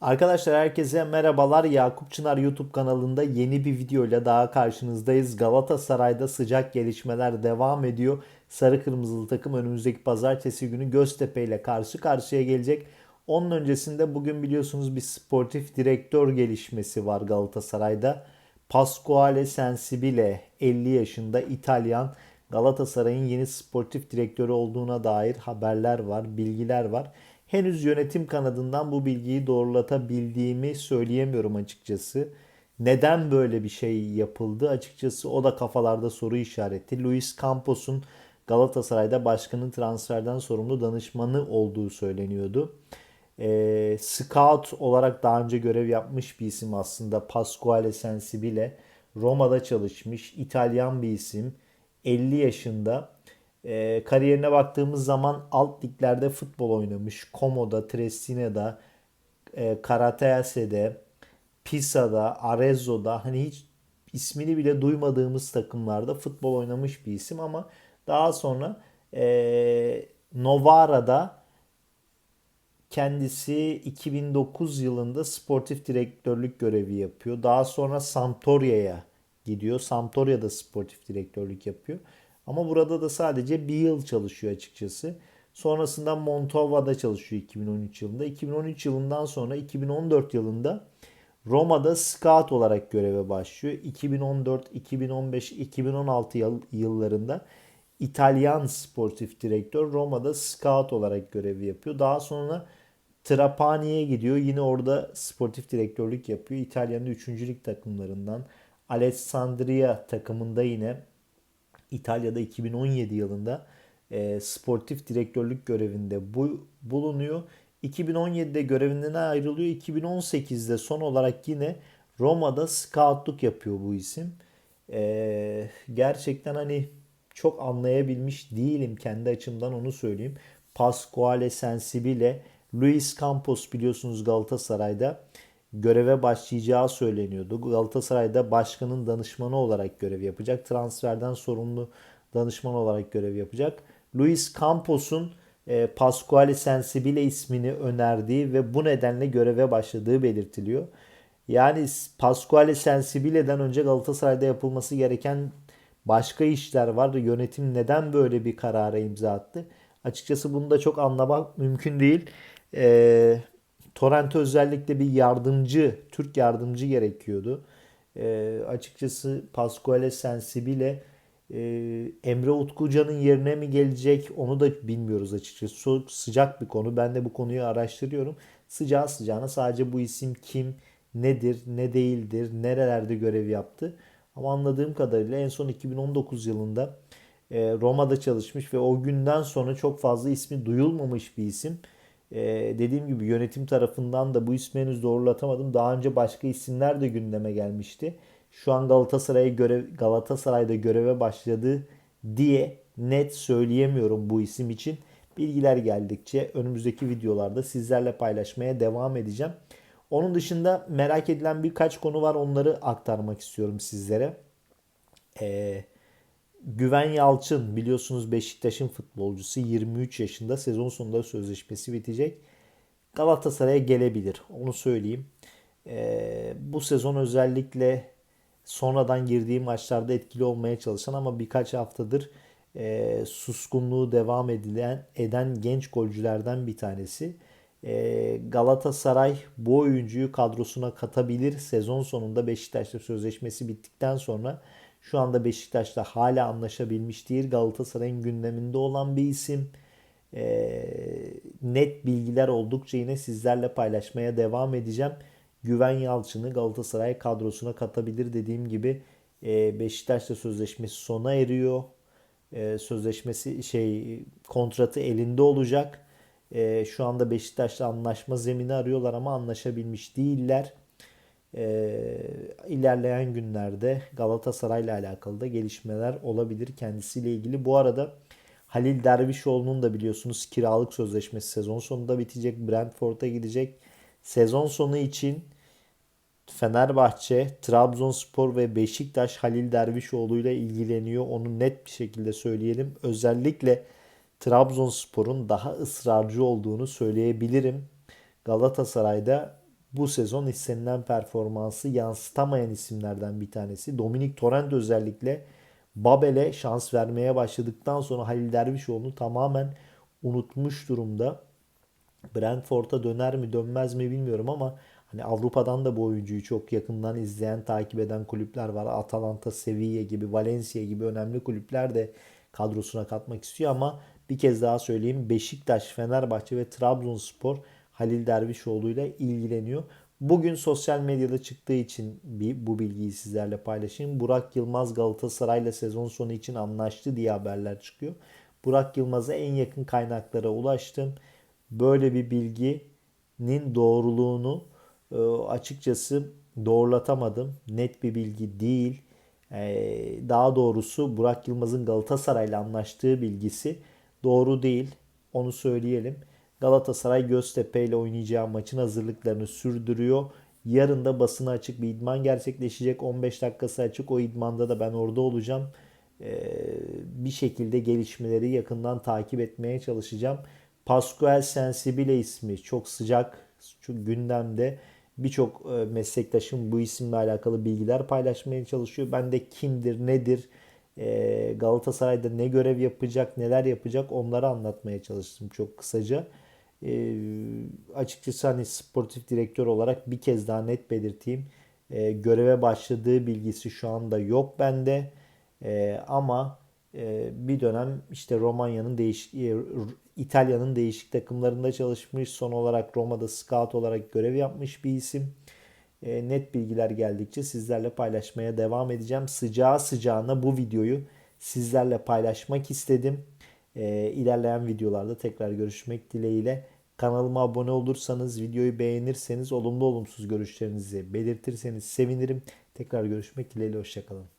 Arkadaşlar herkese merhabalar. Yakup Çınar YouTube kanalında yeni bir videoyla daha karşınızdayız. Galatasaray'da sıcak gelişmeler devam ediyor. Sarı kırmızılı takım önümüzdeki pazartesi günü Göztepe ile karşı karşıya gelecek. Onun öncesinde bugün biliyorsunuz bir sportif direktör gelişmesi var Galatasaray'da. Pasquale Sensibile 50 yaşında İtalyan Galatasaray'ın yeni sportif direktörü olduğuna dair haberler var, bilgiler var. Henüz yönetim kanadından bu bilgiyi doğrulatabildiğimi söyleyemiyorum açıkçası. Neden böyle bir şey yapıldı? Açıkçası o da kafalarda soru işareti. Luis Campos'un Galatasaray'da başkanın transferden sorumlu danışmanı olduğu söyleniyordu. E, scout olarak daha önce görev yapmış bir isim aslında Pasquale Sensibile. Roma'da çalışmış, İtalyan bir isim. 50 yaşında. E, kariyerine baktığımız zaman alt liglerde futbol oynamış. Como'da, Tresina'da, e, Karatease'de, Pisa'da, Arezzo'da hani hiç ismini bile duymadığımız takımlarda futbol oynamış bir isim ama daha sonra e, Novara'da kendisi 2009 yılında sportif direktörlük görevi yapıyor. Daha sonra Sampdoria'ya gidiyor. Sampdoria'da sportif direktörlük yapıyor. Ama burada da sadece bir yıl çalışıyor açıkçası. Sonrasında Montova'da çalışıyor 2013 yılında. 2013 yılından sonra 2014 yılında Roma'da scout olarak göreve başlıyor. 2014, 2015, 2016 yıllarında İtalyan sportif direktör Roma'da scout olarak görevi yapıyor. Daha sonra Trapani'ye gidiyor. Yine orada sportif direktörlük yapıyor. İtalya'nın 3. lig takımlarından. Alessandria takımında yine İtalya'da 2017 yılında e, sportif direktörlük görevinde bu, bulunuyor. 2017'de görevinden ayrılıyor. 2018'de son olarak yine Roma'da scoutluk yapıyor bu isim. E, gerçekten hani çok anlayabilmiş değilim kendi açımdan onu söyleyeyim. Pasquale Sensibile, Luis Campos biliyorsunuz Galatasaray'da göreve başlayacağı söyleniyordu. Galatasaray'da başkanın danışmanı olarak görev yapacak. Transferden sorumlu danışman olarak görev yapacak. Luis Campos'un e, Pasquale Sensibile ismini önerdiği ve bu nedenle göreve başladığı belirtiliyor. Yani Pasquale Sensibile'den önce Galatasaray'da yapılması gereken başka işler var. Yönetim neden böyle bir karara imza attı? Açıkçası bunu da çok anlamak mümkün değil. Ee, Torrent'e özellikle bir yardımcı, Türk yardımcı gerekiyordu. E, açıkçası Pasquale Sensibile e, Emre Utkucan'ın yerine mi gelecek onu da bilmiyoruz açıkçası. Çok sıcak bir konu. Ben de bu konuyu araştırıyorum. Sıcağı sıcağına sadece bu isim kim, nedir, ne değildir, nerelerde görev yaptı. Ama anladığım kadarıyla en son 2019 yılında e, Roma'da çalışmış ve o günden sonra çok fazla ismi duyulmamış bir isim. Ee, dediğim gibi yönetim tarafından da bu ismi henüz doğrulatamadım. Daha önce başka isimler de gündeme gelmişti. Şu an Galatasaray'a görev Galatasaray'da göreve başladı diye net söyleyemiyorum bu isim için. Bilgiler geldikçe önümüzdeki videolarda sizlerle paylaşmaya devam edeceğim. Onun dışında merak edilen birkaç konu var. Onları aktarmak istiyorum sizlere. Eee Güven Yalçın biliyorsunuz Beşiktaş'ın futbolcusu 23 yaşında sezon sonunda sözleşmesi bitecek. Galatasaray'a gelebilir onu söyleyeyim. Ee, bu sezon özellikle sonradan girdiği maçlarda etkili olmaya çalışan ama birkaç haftadır e, suskunluğu devam edilen eden genç golcülerden bir tanesi. E, Galatasaray bu oyuncuyu kadrosuna katabilir. Sezon sonunda Beşiktaş'ta sözleşmesi bittikten sonra şu anda Beşiktaş'ta hala anlaşabilmiş değil. Galatasaray'ın gündeminde olan bir isim. E, net bilgiler oldukça yine sizlerle paylaşmaya devam edeceğim. Güven Yalçın'ı Galatasaray kadrosuna katabilir dediğim gibi e, Beşiktaş'ta sözleşmesi sona eriyor. E, sözleşmesi şey kontratı elinde olacak. E, şu anda Beşiktaş'la anlaşma zemini arıyorlar ama anlaşabilmiş değiller e, ilerleyen günlerde Galatasaray ile alakalı da gelişmeler olabilir kendisiyle ilgili. Bu arada Halil Dervişoğlu'nun da biliyorsunuz kiralık sözleşmesi sezon sonunda bitecek. Brentford'a gidecek. Sezon sonu için Fenerbahçe, Trabzonspor ve Beşiktaş Halil Dervişoğlu ile ilgileniyor. Onu net bir şekilde söyleyelim. Özellikle Trabzonspor'un daha ısrarcı olduğunu söyleyebilirim. Galatasaray'da bu sezon istenilen performansı yansıtamayan isimlerden bir tanesi. Dominik Torrent özellikle Babel'e şans vermeye başladıktan sonra Halil Dervişoğlu'nu tamamen unutmuş durumda. Brentford'a döner mi dönmez mi bilmiyorum ama hani Avrupa'dan da bu oyuncuyu çok yakından izleyen, takip eden kulüpler var. Atalanta, Sevilla gibi, Valencia gibi önemli kulüpler de kadrosuna katmak istiyor ama bir kez daha söyleyeyim Beşiktaş, Fenerbahçe ve Trabzonspor Halil Dervişoğlu ile ilgileniyor. Bugün sosyal medyada çıktığı için bir, bu bilgiyi sizlerle paylaşayım. Burak Yılmaz Galatasaray'la sezon sonu için anlaştı diye haberler çıkıyor. Burak Yılmaz'a en yakın kaynaklara ulaştım. Böyle bir bilginin doğruluğunu e, açıkçası doğrulatamadım. Net bir bilgi değil. E, daha doğrusu Burak Yılmaz'ın Galatasaray'la anlaştığı bilgisi doğru değil. Onu söyleyelim. Galatasaray Göztepe ile oynayacağı maçın hazırlıklarını sürdürüyor. Yarın da basına açık bir idman gerçekleşecek. 15 dakikası açık. O idmanda da ben orada olacağım. Ee, bir şekilde gelişmeleri yakından takip etmeye çalışacağım. Pascual Sensibile ismi çok sıcak, çok gündemde. Birçok e, meslektaşım bu isimle alakalı bilgiler paylaşmaya çalışıyor. Ben de kimdir, nedir, e, Galatasaray'da ne görev yapacak, neler yapacak onları anlatmaya çalıştım çok kısaca. E, açıkçası hani sportif direktör olarak bir kez daha net belirteyim. E, göreve başladığı bilgisi şu anda yok bende. E, ama e, bir dönem işte Romanya'nın değişik e, İtalya'nın değişik takımlarında çalışmış. Son olarak Roma'da scout olarak görev yapmış bir isim. E, net bilgiler geldikçe sizlerle paylaşmaya devam edeceğim. Sıcağı sıcağına bu videoyu sizlerle paylaşmak istedim. E, ilerleyen videolarda tekrar görüşmek dileğiyle. Kanalıma abone olursanız, videoyu beğenirseniz, olumlu olumsuz görüşlerinizi belirtirseniz sevinirim. Tekrar görüşmek dileğiyle, hoşçakalın.